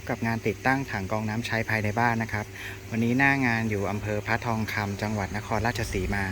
บกับงานติดตั้งถังกองน้ำใช้ภายในบ้านนะครับ วันนี้หน้างานอยู่อำเภอพระทองคำจังหวัดนครราชสีมา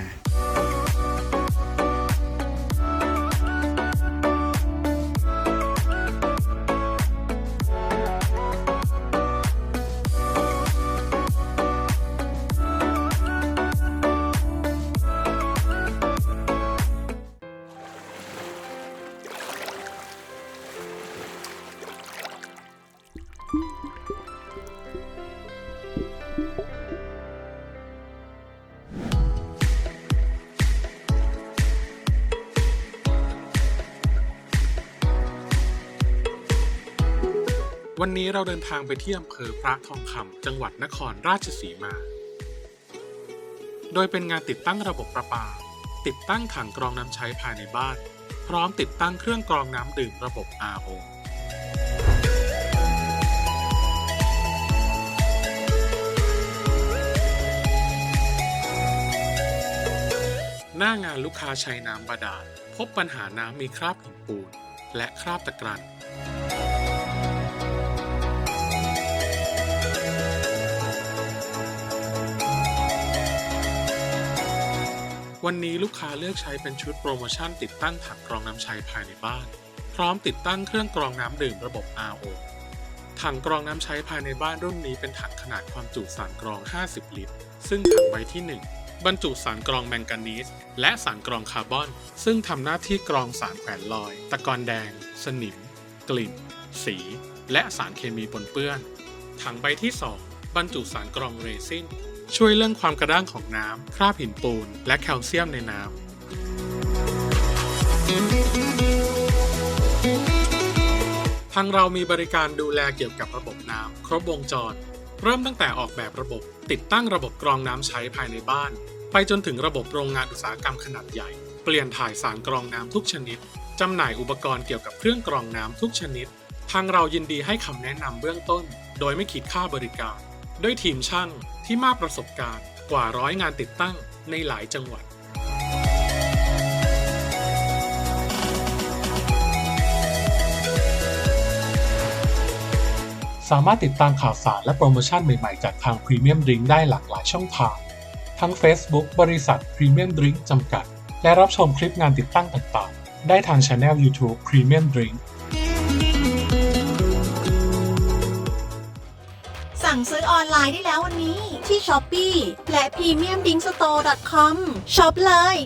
วันนี้เราเดินทางไปที่อำเภอพระทองคำจังหวัดนครราชสีมา โดยเป็นงานติดตั้งระบบประปา ติดตั้งถังกรองน้ำใช้ภายในบ้าน พร้อมติดตั้งเครื่องกรองน้ำดื่มระบบ RO หน้างานลูกค้าใช้น้ำบาดาลพบปัญหาน้ำมีคราบหินปูน และคราบตะกรัน วันนี้ลูกค้าเลือกใช้เป็นชุดโปรโมชั่นติดตั้งถังกรองน้ำใช้ภายในบ้าน พร้อมติดตั้งเครื่องกรองน้ำดื่มระบบ RO ถังกรองน้ำใช้ภายในบ้านรุ่นนี้เป็นถังขนาดความจุสารกรอง 50 ลิตร ซึ่งถังใบที่ 1 บรรจุสารกรองแมงกานีสและสารกรองคาร์บอน ซึ่งทำหน้าที่กรองสารแขวนลอย ตะกอนแดง สนิม กลิ่น สี และสารเคมีปนเปื้อน ถังใบที่ 2 บรรจุสารกรองเรซิน ช่วยเรื่องความกระด้างของน้ำคราบหินปูน และแคลเซียมในน้ำทางเรามีบริการดูแลเกี่ยวกับระบบน้ำครบวงจร เริ่มตั้งแต่ออกแบบระบบ ติดตั้งระบบกรองน้ำใช้ภายในบ้าน ไปจนถึงระบบโรงงานอุตสาหกรรมขนาดใหญ่ เปลี่ยนถ่ายสารกรองน้ำทุกชนิดจำหน่ายอุปกรณ์เกี่ยวกับเครื่องกรองน้ำทุกชนิด ทางเรายินดีให้คำแนะนำเบื้องต้น โดยไม่คิดค่าบริการ ด้วยทีมช่างที่มากประสบการณ์กว่าร้อยงานติดตั้งในหลายจังหวัด สามารถติดตามข่าวสารและโปรโมชั่นใหม่ๆ จากทาง Premium Drink ได้หลากหลายช่องทาง ทั้ง Facebook บริษัท Premium Drink จำกัด และรับชมคลิปงานติดตั้งต่างๆ ได้ทาง Channel YouTube Premium Drink ซื้อออนไลน์ได้แล้ววันนี้ที่ s h อ p e e และ premiumdingstore.com ช็อปเลย